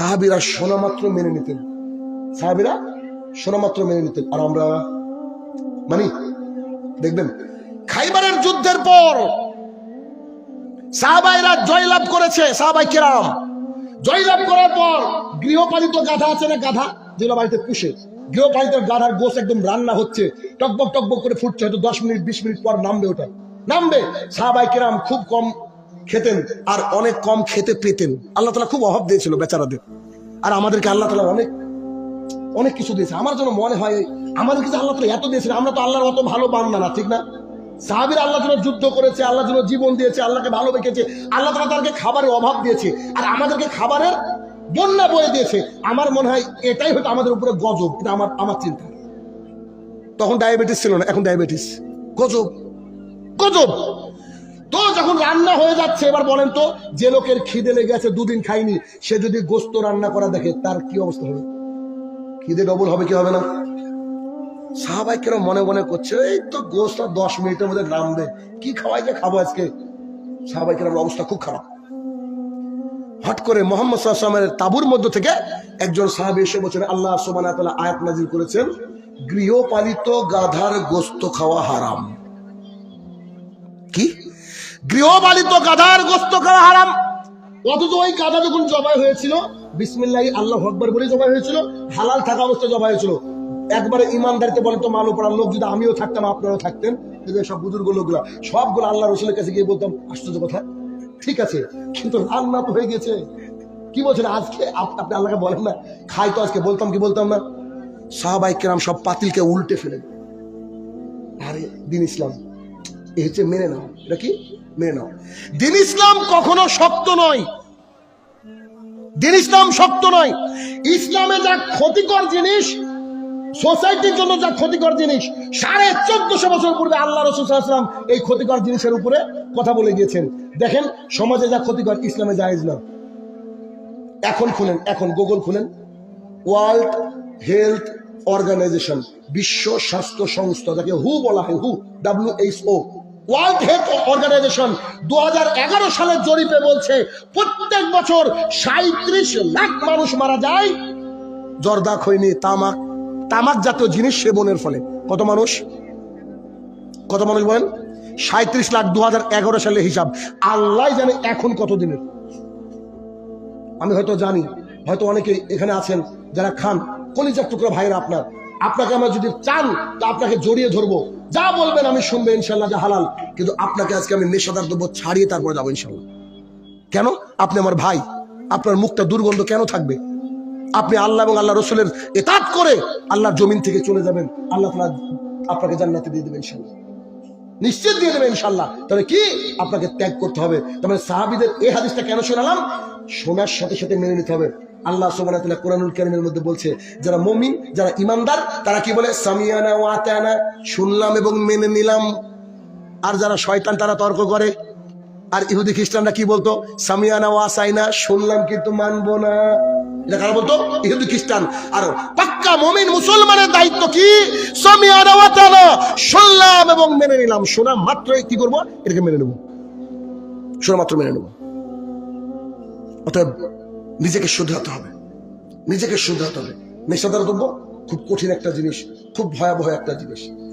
সাহাবিরা শোনা মাত্র মেনে নিতেন। সাহাবিরা শোনা মাত্র মেনে নিতেন। আর আমরা, মানি, দেখবেন, খাইবারের যুদ্ধের পর সাহাবাইরা জয়লাভ করেছে, সাহাবাই কেরাম। জয়লাভ করার পর গৃহপালিত গাধা আছে না গাধা? যেগুলো বাড়িতে পুষে। গৃহপালিত গাধার গোস একদম রান্না হচ্ছে, টকবক টকবক করে ফুটছে, হয়তো দশ মিনিট, বিশ মিনিট পর নামবে ওটা। নামবে। সাহাবাই কেরাম খুব কম খেতেন, আর অনেক কম খেতে পেতেন। আল্লাহ তালা খুব অভাব দিয়েছিল বেচারাদের। আর আমাদেরকে আল্লাহ তালা অনেক অনেক কিছু দিয়েছে। আমার জন্য মনে হয়, আমাদের কাছে আল্লাহ তালা এত দিয়েছেন, আমরা তো আল্লাহর অত ভালো বান্দা না ঠিক না? সাহাবির আল্লাহ জন্য যুদ্ধ করেছে, আল্লাহ জন্য জীবন দিয়েছে, আল্লাহকে ভালো ভালোবেসেছে, আল্লাহ তালা তাদেরকে খাবারের অভাব দিয়েছে, আর আমাদেরকে খাবারের বন্যা বয়ে দিয়েছে। আমার মনে হয় এটাই হয়তো আমাদের উপরে গজব, এটা আমার আমার চিন্তা। তখন ডায়াবেটিস ছিল না, এখন ডায়াবেটিস। গজব গজব। তো যখন রান্না হয়ে যাচ্ছে, এবার বলেন তো, যে লোকের খিদে লেগে আছে দুদিন খাইনি সে যদি গোস্ত রান্না করা দেখে, তার কি অবস্থা হবে? খিদে ডবল হবে কি হবে না? সাহাবাই কেন মনে মনে করছে, এই তো গোস্ত দশ মিনিটের মধ্যে নামবে, কি খাওয়াই যে খাব আজকে? সাহাবাই কেন অবস্থা খুব খারাপ। হট করে মোহাম্মদ সাল্লামের তাবুর মধ্য থেকে একজন সাহাবি এসে বলছেন, আল্লাহ সোমান আয়াত নাজির করেছেন, গৃহপালিত গাধার গোস্ত খাওয়া হারাম। কি? গৃহপালিত গাধার গোস্ত খাওয়া হারাম। অথচ ওই গাধা যখন জবাই হয়েছিল, বিসমিল্লাহ আল্লাহ আকবর বলে জবাই হয়েছিল, হালাল থাকা অবস্থায় জবাই হয়েছিল। একবারে ইমানদারিতে বলে তো, মালো পড়ার লোক যদি আমিও থাকতাম, আপনারাও থাকতেন। সব বুজুর্গ লোকগুলা সবগুলো আল্লাহ রসুলের কাছে গিয়ে বলতাম, আশ্চর্য কথা। ঠিক আছে, কিন্তু রান্না তো হয়ে গেছে। কি বলছেন, আজকে আপ- আপনি আল্লাহকে বলেন না, খাই তো আজকে, বলতাম কি বলতাম না? সাহাবাই কেরাম সব পাতিলকে উল্টে ফেলে আরে, দিন ইসলাম। এ হচ্ছে মেনে নাও। এটা কি? মেনে নাও। দিন ইসলাম কখনো শক্ত নয়। দিন ইসলাম শক্ত নয়। ইসলামে যা ক্ষতিকর জিনিস, সোসাইটির জন্য যা ক্ষতিকর জিনিস, সাড়ে চোদ্দশো বছর পূর্বে আল্লাহ রসুলাম এই ক্ষতিকর জিনিসের উপরে কথা বলে গিয়েছেন। দেখেন, সমাজে যা ক্ষতিকর, ইসলামে জায়েজ না। এখন খুলেন, এখন গুগল খুলেন। ওয়ার্ল্ড হেলথ অর্গানাইজেশন বিশ্ব স্বাস্থ্য সংস্থা, যাকে হু বলা হয়, হু W H O world health organization দু হাজার সালের জরিপে বলছে, প্রত্যেক বছর সাঁত্রিশ লাখ মানুষ মারা যায়। জর্দা, খৈনি, তামাক তামাক জাতীয় জিনিস সেবনের ফলে। কত মানুষ? কত মানুষ বলেন? সাঁত্রিশ লাখ দু হাজার সালের হিসাব। আল্লাহ জানে এখন কত দিনের। আমি হয়তো জানি, হয়তো অনেকে এখানে আছেন যারা খান। কলিজার টুকরা ভাইয়েরা আপনার। আপনাকে আমরা যদি চান, তা আপনাকে জড়িয়ে ধরবো। যা বলবেন আমি শুনব, ইনশাল্লাহ, যা হালাল। কিন্তু আপনাকে আজকে আমি নেশাদার দ্রব্য ছাড়িয়ে তারপরে যাব, ইনশাল্লাহ। কেন? আপনি আমার ভাই। আপনার মুখটা দুর্গন্ধ কেন থাকবে? আপনি আল্লাহ এবং আল্লাহ রসুলের এতাত করে আল্লাহর জমিন থেকে চলে যাবেন। আল্লাহ তালা আপনাকে জান্নাতে দিয়ে দেবেন, ইনশাল্লাহ। নিশ্চিত দিয়ে দেবে ইনশাল্লাহ। তাহলে কি? আপনাকে ত্যাগ করতে হবে। তবে সাহাবিদের এই হাদিসটা কেন শোনালাম? শোনার সাথে সাথে মেনে নিতে হবে। আল্লাহ ওয়া কোরআনুল কারীমের মধ্যে বলছে, যারা মুমিন, যারা ইমানদার তারা কি বলে? সামিয়ানা ওয়া আতানা। শুনলাম এবং মেনে নিলাম। আর যারা শয়তান, তারা তর্ক করে। আর ইহুদি খ্রিস্টানরা কি বলতো? সামিয়ানা ওয়া সাইনা শুনলাম কিন্তু মানবো না। এটা কারা বলতো? ইহুদি খ্রিস্টান। আর পাক্কা মমিন মুসলমানের দায়িত্ব কি? সামিয়ানা ওয়া তাআলা শুনলাম এবং মেনে নিলাম। শোনা মাত্রই কি করব? এটাকে মেনে নেব। শোনা মাত্র মেনে নেব। অতএব নিজেকে শুধরাতে হবে। নিজেকে শুধরাতে হবে। নেশাদার দ্রব্য খুব কঠিন একটা জিনিস, খুব ভয়াবহ একটা জিনিস।